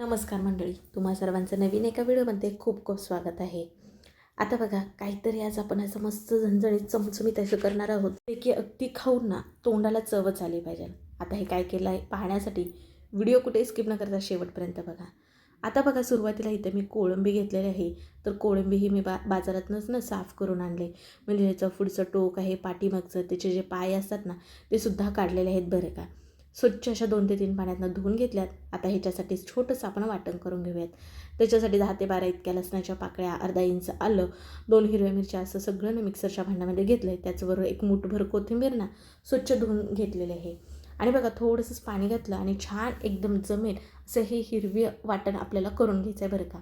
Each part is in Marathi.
नमस्कार मंडळी तुम्हा सर्वांचं नवीन एका व्हिडिओमध्ये खूप खूप स्वागत आहे. आता बघा काहीतरी आज आपण असं मस्त झणझणीत चमचमीत असं करणार आहोत. ते की अगदी खाऊन ना तोंडाला चवच आली पाहिजे. आता हे काय केलं आहे पाहण्यासाठी व्हिडिओ कुठे स्किप न करता शेवटपर्यंत बघा. आता बघा सुरुवातीला इथं मी कोळंबी घेतलेली आहे. तर कोळंबी ही मी बा बाजारातनंच ना साफ करून आणले. म्हणजे ह्याचं पुढचं टोक आहे पाठीमागचं त्याचे जे पाय असतात ना ते सुद्धा काढलेले आहेत बरं का. स्वच्छ अशा दोन ते तीन पाण्यातनं धुवून घेतल्यात. आता ह्याच्यासाठी छोटंसं आपण वाटण करून घेऊयात. त्याच्यासाठी दहा ते बारा इतक्या लसणाच्या पाकळ्या अर्धा इंच आलं दोन हिरव्या मिरच्या असं सगळं ना मिक्सरच्या भांड्यामध्ये घेतलं आहे त्याचबरोबर एक मुठभर कोथिंबीर ना स्वच्छ धुवून घेतलेले आहे. आणि बघा थोडंसंच पाणी घातलं आणि छान एकदम जमेल असं हे हिरवी वाटण आपल्याला करून घ्यायचं आहे बरं का.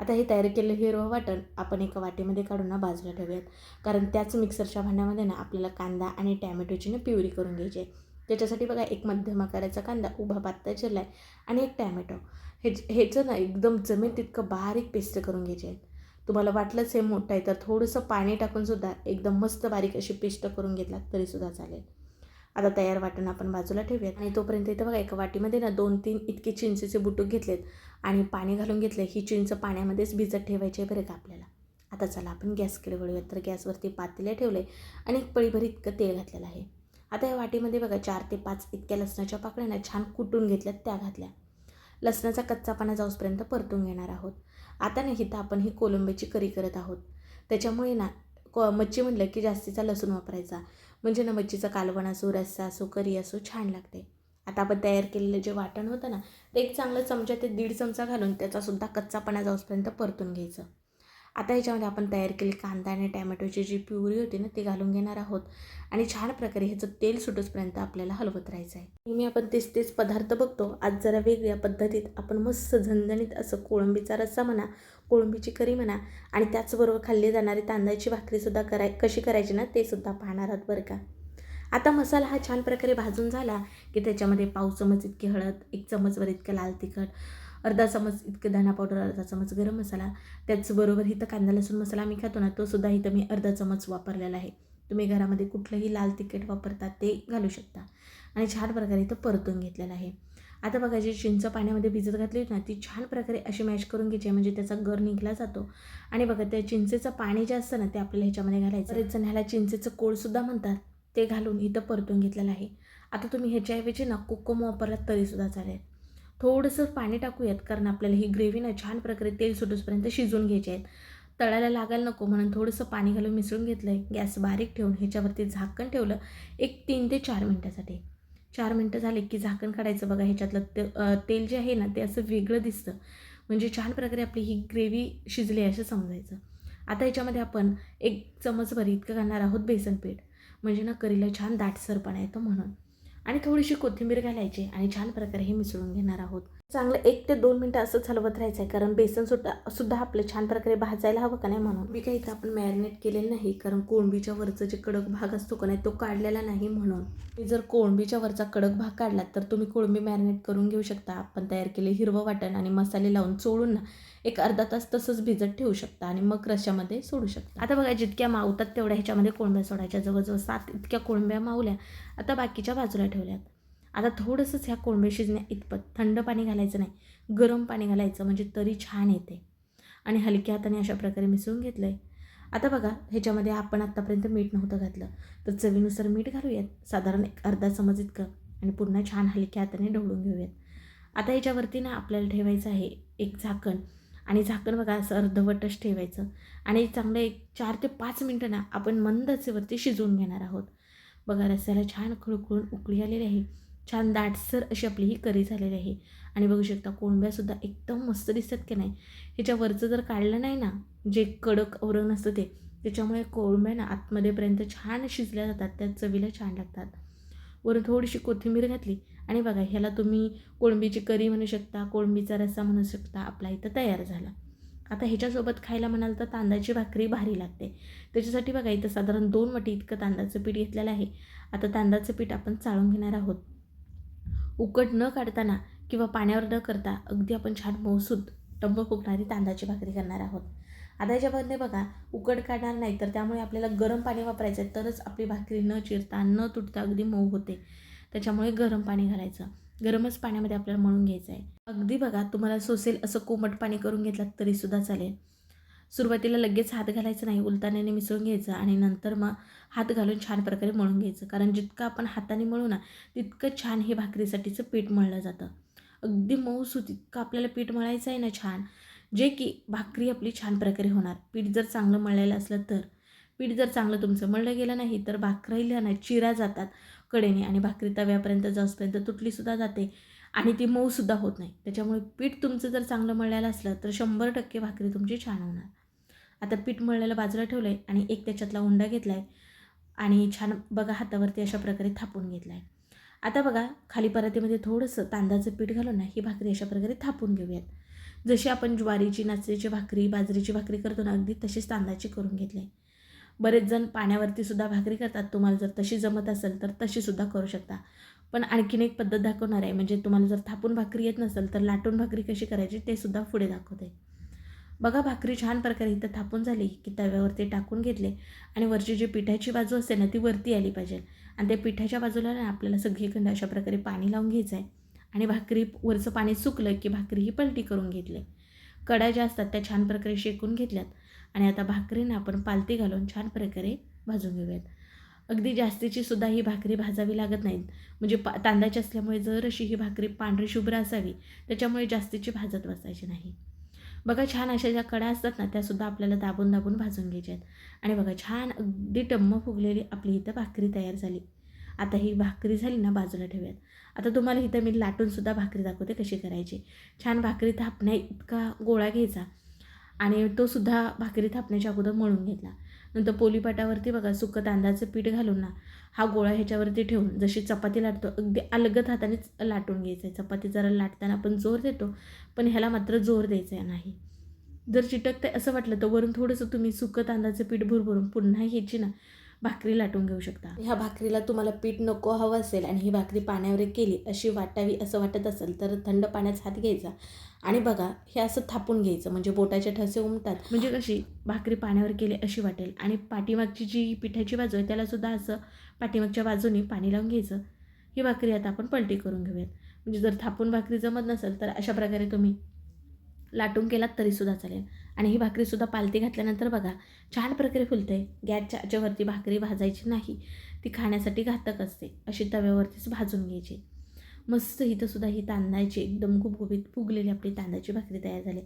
आता हे तयार केलेलं हिरवं वाटण आपण एका वाटीमध्ये काढून ना बाजूला ठेवूयात. कारण त्याच मिक्सरच्या भांड्यामध्ये ना आपल्याला कांदा आणि टॅमॅटोची ना प्युरी करून घ्यायची आहे. त्याच्यासाठी बघा एक मध्यम आकाराचा कांदा उभा पातळ चिरला आहे आणि एक टॅमॅटो. हे ह्याचं ना एकदम जमेल तितकं बारीक पेस्ट करून घ्यायचे आहेत. तुम्हाला वाटलंच हे मोठं आहे तर थोडंसं पाणी टाकूनसुद्धा एकदम मस्त बारीक अशी पेस्ट करून घेतला तरीसुद्धा चालेल. आता तयार वाटण आपण बाजूला ठेवूयात. आणि तोपर्यंत इथं बघा एका वाटीमध्ये ना दोन तीन इतके चिंचेचे बुटूक घेतलेत आणि पाणी घालून घेतलं ही चिंच पाण्यामध्येच भिजत ठेवायची आहे बरं का आपल्याला. आता चला आपण गॅसकडे वळूयात. तर गॅसवरती पातेले ठेवले आणि एक पळीभर इतकं तेल घातलेलं आहे. आता या वाटीमध्ये बघा चार ते पाच इतक्या लसणाच्या पाकळ्यांना छान कुटून घेतल्यात त्या घातल्या. लसणाचा कच्चापणा जाऊसपर्यंत परतून घेणार आहोत. आता नाही इथं आपण ही कोलंबीची करी करत आहोत. त्याच्यामुळे ना को मच्छी म्हटलं की जास्तीचा लसूण वापरायचा. म्हणजे ना मच्छीचा कालवण असो रस्सा असो करी असो छान लागते. आता आपण तयार केलेलं जे वाटण होतं ना ते एक चांगलं चमचा ते दीड चमचा घालून त्याचासुद्धा कच्चापणा जाऊसपर्यंत परतून घ्यायचं. आता ह्याच्यामध्ये आपण तयार केली कांदा आणि टॅमॅटोची जी प्युरी होती ना ती घालून घेणार आहोत. आणि छान प्रकारे ह्याचं तेल सुटूसपर्यंत आपल्याला हलवत राहायचं आहे. नेहमी आपण तेच तेच पदार्थ बघतो. आज जरा वेगळ्या पद्धतीत आपण मस्त झणझणीत असं कोळंबीचा रस्सा म्हणा कोळंबीची करी म्हणा आणि त्याचबरोबर खाल्ली जाणारी तांदळाची भाकरीसुद्धा कराय कशी करायची ना ते सुद्धा पाहणार आहात बरं का. आता मसाला हा छान प्रकारे भाजून झाला की त्याच्यामध्ये पाव चमच इतकी हळद एक चमचभर इतकं लाल तिखट अर्धा चमच इतकं धना पावडर अर्धा चमच गरम मसाला त्याचबरोबर इथं कांदा लसूण मसाला आम्ही खातो ना तोसुद्धा इथं मी अर्धा चमच वापरलेला आहे. तुम्ही घरामध्ये कुठलंही लाल तिखट वापरता ते घालू शकता. आणि छान प्रकारे इथं परतून घेतलेलं आहे. आता बघा जी चिंच पाण्यामध्ये भिजत घातली होती ना ती छान प्रकारे अशी मॅश करून घ्यायची म्हणजे त्याचा गर निघला जातो. आणि बघा त्या चिंचेचं पाणी जे असतं ना ते आपल्याला ह्याच्यामध्ये घालायचं बरेच जण ह्याला चिंचेचं कोळसुद्धा म्हणतात ते घालून इथं परतून घेतलेलं आहे. आता तुम्ही ह्याच्याऐवजी ना कुक्कम वापरलात तरीसुद्धा चालेल. थोडंसं पाणी टाकूयात कारण आपल्याला ही ग्रेव्ही ना छान प्रकारे तेल सुटूसपर्यंत शिजून घ्यायची आहेत. तळायला लागायला नको म्हणून थोडंसं पाणी घालून मिसळून घेतलं आहे गॅस बारीक ठेवून ह्याच्यावरती झाकण ठेवलं एक तीन ते चार मिनटासाठी. चार मिनटं झाले की झाकण काढायचं बघा ह्याच्यातलं ते तेल जे आहे ना ते असं वेगळं दिसतं. म्हणजे छान प्रकारे आपली ही ग्रेव्ही शिजली आहे असं समजायचं. आता ह्याच्यामध्ये आपण एक चमचभर इतकं घालणार आहोत बेसन पीठ म्हणजे ना करीला छान दाटसरपणा येतो म्हणून. आणि थोडीशी कोथिंबीर घालायची आणि छान प्रकारे हे मिसळून घेणार आहोत. चांगलं एक ते दोन मिनटं असंच हलवत राहायचं आहे कारण बेसन सुद्धा सुद्धा आपलं छान प्रकारे भाजायला हवं का नाही म्हणून. मी काही इथं आपण मॅरिनेट केलेलं नाही कारण कोळंबीच्या वरचं जे कडक भाग असतो का नाही तो काढलेला नाही म्हणून. मी जर कोळंबीच्या वरचा कडक भाग काढला तर तुम्ही कोळंबी मॅरिनेट करून घेऊ शकता. आपण तयार केले हिरवं वाटण आणि मसाले लावून चोळून ना एक अर्धा तास तसंच भिजत ठेवू शकता आणि मग रश्यामध्ये सोडू शकता. आता बघा जितक्या मावतात तेवढ्या ह्याच्यामध्ये कोळंब्या सोडायच्या. जवळजवळ सात इतक्या कोळंब्या मावल्या आता बाकीच्या बाजूला ठेवल्यात. आता थोडंसंच ह्या कोळंबे शिजण्या इतपत थंड पाणी घालायचं नाही गरम पाणी घालायचं म्हणजे तरी छान येते. आणि हलक्या हाताने अशा प्रकारे मिसळून घेतलं आहे आता बघा ह्याच्यामध्ये आपण आत्तापर्यंत मीठ नव्हतं घातलं. तर चवीनुसार मीठ घालूयात. साधारण एक अर्धा चमच इतकं. आणि पुन्हा छान हलक्या हाताने ढवळून घेऊयात. आता ह्याच्यावरती ना आपल्याला ठेवायचं आहे एक झाकण. आणि झाकण बघा असं अर्धवटच ठेवायचं. आणि चांगलं एक चार ते पाच मिनटं ना आपण मंदचेवरती शिजवून घेणार आहोत. बघा रस्त्याला छान खळखळून उकळी आलेली आहे. छान दाटसर अशी आपली ही करी झालेली आहे. आणि बघू शकता कोंब्यासुद्धा एकदम मस्त दिसतात की नाही. ह्याच्यावरचं जर काढलं नाही ना जे कडक औरंग असतं ते त्याच्यामुळे कोळंब्या ना आतमध्येपर्यंत छान शिजल्या जातात. त्या चवीला छान लागतात. वरून थोडीशी कोथिंबीर घातली आणि बघा ह्याला तुम्ही कोळंबीची करी म्हणू शकता कोळंबीचा रस्सा म्हणू शकता आपला इथं तयार झाला. आता ह्याच्यासोबत खायला म्हणाल तर तांदळाची भाकरी भारी लागते. त्याच्यासाठी बघा इथं साधारण दोन वाटी इतकं तांदळाचं पीठ घेतलेलं आहे. आता तांदळाचं पीठ आपण चाळून घेणार आहोत. उकड न काढताना किंवा पाण्यावर न करता अगदी आपण छान मौसूद टंब फुगणारी तांदळाची भाकरी करणार आहोत. आता याच्यामध्ये बघा उकड काढणार नाही तर त्यामुळे आपल्याला गरम पाणी वापरायचं आहे तरच आपली भाकरी न चिरता न तुटता अगदी मऊ होते. त्याच्यामुळे गरम पाणी घालायचं. गरमच पाण्यामध्ये आपल्याला मळून घ्यायचं आहे अगदी बघा तुम्हाला सोसेल असं कोमट पाणी करून घेतलं तरीसुद्धा चालेल. सुरुवातीला लगेच हात घालायचं नाही उलताण्याने मिसळून घ्यायचं आणि नंतर मग हात घालून छान प्रकारे मळून घ्यायचं. कारण जितकं आपण हाताने मळू ना तितकं छान हे भाकरीसाठीचं पीठ मळलं जातं. अगदी मऊ सु तितकं आपल्याला पीठ मळायचं आहे ना छान. जे की भाकरी आपली छान प्रकारे होणार. पीठ जर चांगलं मळलेलं असलं तर. पीठ जर चांगलं तुमचं मळलं गेलं नाही तर भाकरीला ना चिरा जातात. कडेने आणि भाकरी तव्यापर्यंत जाऊसपर्यंत तुटलीसुद्धा जाते आणि ती मऊसुद्धा होत नाही. त्याच्यामुळे पीठ तुमचं जर चांगलं मळलेलं असलं तर शंभर टक्के भाकरी तुमची छान होणार. आता पीठ मळलेलं बाजूला ठेवलं आहे आणि एक त्याच्यातला उंडा घेतला आहे आणि छान बघा हातावरती अशा प्रकारे थापून घेतला आहे आता बघा खाली परातीमध्ये थोडंसं तांदळाचं पीठ घालून ना ही भाकरी अशा प्रकारे थापून घेऊयात. जशी आपण ज्वारीची नाचणीची भाकरी बाजरीची भाकरी करतो ना अगदी तशीच तांदळाची करून घेतली आहे. बरेच जण पाण्यावरती सुद्धा भाकरी करतात. तुम्हाला जर तशी जमत असेल तर तशीसुद्धा करू शकता. पण आणखीन एक पद्धत दाखवणार आहे. म्हणजे तुम्हाला जर थापून भाकरी येत नसेल तर लाटून भाकरी कशी करायची ते सुद्धा पुढे दाखवते. बघा भाकरी छान प्रकारे इथं थापून झाली की तव्यावरती टाकून घेतले आणि वरची जी पिठाची बाजू असते ना ती वरती आली पाहिजे. आणि त्या पिठाच्या बाजूला ना आपल्याला सगळीकडे अशा प्रकारे पाणी लावून घ्यायचं आहे आणि भाकरी वरचं पाणी सुकलं की भाकरी ही पलटी करून घेतली. कड्या ज्या असतात त्या छान प्रकारे शेकून घेतल्यात. आणि आता भाकरीनं आपण पालती घालून छान प्रकारे भाजून घेऊयात. अगदी जास्तीची सुद्धा ही भाकरी भाजावी लागत नाहीत. म्हणजे पा तांदळाची असल्यामुळे जर अशी ही भाकरी पांढरी शुभ्र असावी त्याच्यामुळे जास्तीची भाजत बसायची नाही. बघा छान अशा ज्या कडा असतात ना त्यासुद्धा आपल्याला दाबून दाबून भाजून घ्यायच्या आहेत आणि बघा छान अगदी टम्म फुगलेली आपली इथं भाकरी तयार झाली. आता ही भाकरी झाली ना बाजूला ठेवूयात. आता तुम्हाला इथं मी लाटूनसुद्धा भाकरी दाखवते कशी करायची. छान भाकरी थापण्या इतका गोळा घ्यायचा. आणि तो सुद्धा भाकरी थापण्याच्या अगोदर मळून घेतला. नंतर पोलीपाटावरती बघा सुकं तांदळाचं पीठ घालून ना हा गोळा ह्याच्यावरती ठेवून जशी चपाती लाटतो अगदी अलगद हातानेच लाटून घ्यायचं आहे. चपाती जरा लाटताना आपण जोर देतो पण ह्याला मात्र जोर द्यायचा नाही. जर चिटकतं असं वाटलं तर वरून थोडंसं तुम्ही सुकं तांदळाचं पीठ भरभरून पुन्हा ह्याची ना भाकरी लाटून घेऊ शकता. ह्या भाकरीला तुम्हाला पीठ नको हवं असेल आणि ही भाकरी पाण्यावर केली अशी वाटावी असं वाटत असेल तर थंड पाण्यात हात घ्यायचा. आणि बघा हे असं थापून घ्यायचं म्हणजे बोटाचे ठसे उमतात म्हणजे कशी? भाकरी पाण्यावर केली अशी वाटेल आणि पाठीमागची जी पिठाची बाजू आहे त्यालासुद्धा असं पाठीमागच्या बाजूने पाणी लावून घ्यायचं. ही भाकरी आता आपण पलटी करून घेऊयात. म्हणजे जर थापून भाकरी जमत नसेल तर अशा प्रकारे तुम्ही लाटून केलात तरीसुद्धा चालेल. आणि ही भाकरीसुद्धा पालती घातल्यानंतर बघा छान प्रकारे फुलते गॅसच्या याच्यावरती भाकरी भाजायची नाही ती खाण्यासाठी घातक असते. अशी तव्यावरतीच भाजून घ्यायची. मस्त इथंसुद्धा ही तांदळाची एकदम गुबगुबीत फुगलेली आपली तांदळाची भाकरी तयार झाली.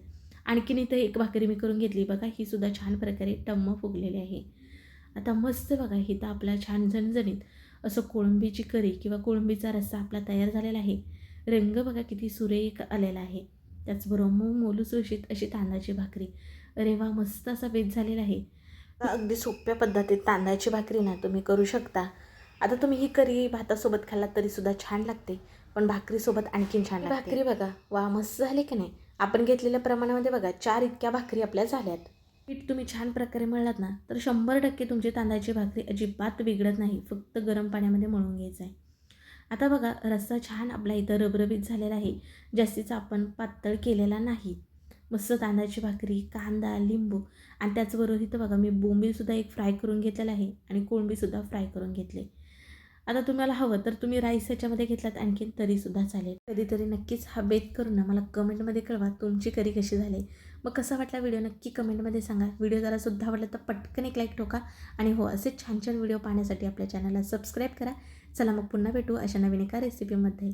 आणखीन इथं एक भाकरी मी करून घेतली बघा ही सुद्धा छान प्रकारे टम्म फुगलेली आहे. आता मस्त बघा इथं आपला छान झणझणीत असं कोळंबीची करी किंवा कोळंबीचा रस्सा आपला तयार झालेला आहे. रंग बघा किती सुरेख आलेला आहे. त्याचबरोबर मऊ मोलूसुशीत अशी तांदळाची भाकरी. अरे वा मस्त असा बेत झालेला आहे. अगदी सोप्या पद्धतीत तांदळाची भाकरी ना तुम्ही करू शकता. आता तुम्ही ही करी भातासोबत खाल्लात तरीसुद्धा छान लागते. पण भाकरीसोबत आणखीन छान लागते. भाकरी बघा. वा मस्त झाली की नाही? आपण घेतलेल्या प्रमाणामध्ये बघा चार इतक्या भाकरी आपल्या झाल्यात. पीठ तुम्ही छान प्रकारे मळलात ना तर शंभर टक्के तुमची तांदळाची भाकरी अजिबात बिघडत नाही. फक्त गरम पाण्यामध्ये मळून घ्यायचं आहे आता बघा रस्सा छान आपला इथं रबरबीत झालेला आहे. जास्तीचा आपण पातळ केलेला नाही. मस्त तांदळाची भाकरी कांदा लिंबू आणि त्याचबरोबर इथं बघा मी बोंबीलसुद्धा एक फ्राय करून घेतलेला आहे आणि कोळंबीसुद्धा फ्राय करून घेतले. आता तुम्हाला हवं तर तुम्ही राईस ह्याच्यामध्ये घेतलात आणखीन तरीसुद्धा चालेल. कधीतरी नक्कीच हा बेत करून ना मला कमेंटमध्ये कळवा तुमची करी कशी झाली. मग कसा वाटला व्हिडिओ नक्की कमेंटमध्ये सांगा. व्हिडिओ जरा सुद्धा आवडला तर पटकन एक लाईक ठोका आणि हो असे छान छान व्हिडिओ पाहण्यासाठी आपल्या चॅनलला सबस्क्राईब करा. चला मग पुन्हा भेटू अशा नवीन एका रेसिपीमध्ये